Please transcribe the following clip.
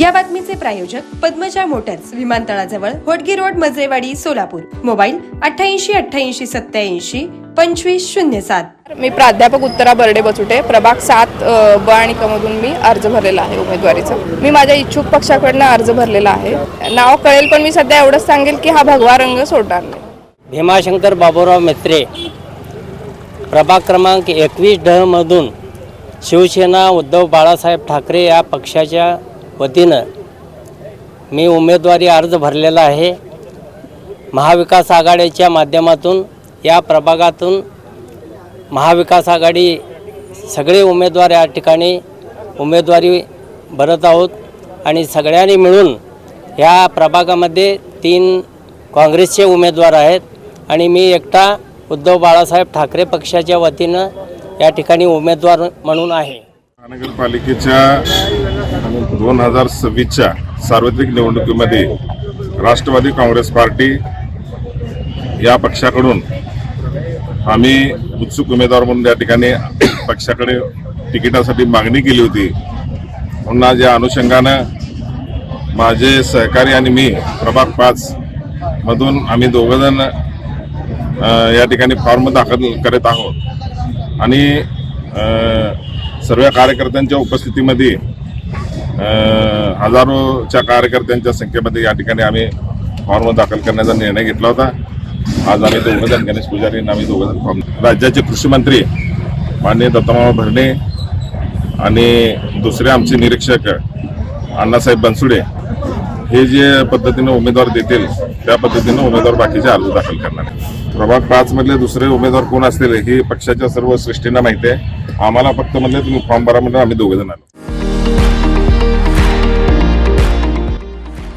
या बातमीचे प्रायोजक पद्मजा मोटर्स विमानतळाजवळ होटगी रोड मजरेवाडी सोलापूर. मोबाईल अठ्ठ्याऐंशी अठ्ठ्याऐंशी सत्याऐंशी पंचवीस शून्य सात. मी प्राध्यापक उत्तरा बर्डे बचुटे प्रभाग सात ब आणि क मधून मी अर्ज भरलेला आहे उमेदवारीचा. मी माझ्या इच्छुक पक्षाकडनं अर्ज भरलेला आहे. नाव कळेल पण मी सध्या एवढंच सांगेल की हा भगवा रंग सोडणार नाही. भीमाशंकर बाबूराव मेत्रे प्रभाग क्रमांक एकवीस डहमधून शिवसेना उद्धव बाळासाहेब ठाकरे या पक्षाच्या वतीनं मी उमेदवारी अर्ज भरलेला आहे. महाविकास आघाडीच्या माध्यमातून या प्रभागातून महाविकास आघाडी सगळे उमेदवार या ठिकाणी उमेदवारी भरत आहोत आणि सगळ्यांनी मिळून ह्या प्रभागामध्ये तीन काँग्रेसचे उमेदवार आहेत आणि मी एकटा उद्धव बाळासाहेब ठाकरे पक्षाच्या वतीनं या ठिकाणी उमेदवार म्हणून आहे. महानगरपालिकेच्या दोन हजार सव्वीसच्या सार्वत्रिक निवडणुकीमध्ये राष्ट्रवादी काँग्रेस पार्टी या पक्षाकडून आम्ही उत्सुक उमेदवार म्हणून या ठिकाणी पक्षाकडे तिकिटासाठी मागणी केली होती. म्हणून आज या अनुषंगानं माझे सहकारी आणि मी प्रभाग पाच मधून आम्ही दोघंजण या ठिकाणी फॉर्म दाखल करत आहोत. आणि सर्व कार्यकर्त्यांच्या उपस्थितीमध्ये हजारोच्या कार्यकर्त्यांच्या संख्येमध्ये या ठिकाणी आम्ही फॉर्म दाखल करण्याचा निर्णय घेतला होता. आज आम्ही दोघंजण गणेश पुजारी आणि आम्ही दोघंजण फॉर्म राज्याचे कृषी मंत्री माननीय दत्तमामा भरणे आणि दुसरे आमचे निरीक्षक अण्णासाहेब बनसुडे हे जे पद्धतीने उमेदवार देतील त्या पद्धतीने उमेदवार बाकीचे अर्ज दाखल करणार आहे प्रभाग पाच मधले दुसरे उमेदवार कोण असतील ही पक्षाच्या सर्व सृष्टींना माहिती आहे. आम्हाला फक्त म्हणले तुम्ही फॉर्म भरा म्हणून आम्ही दोघे जण आलो.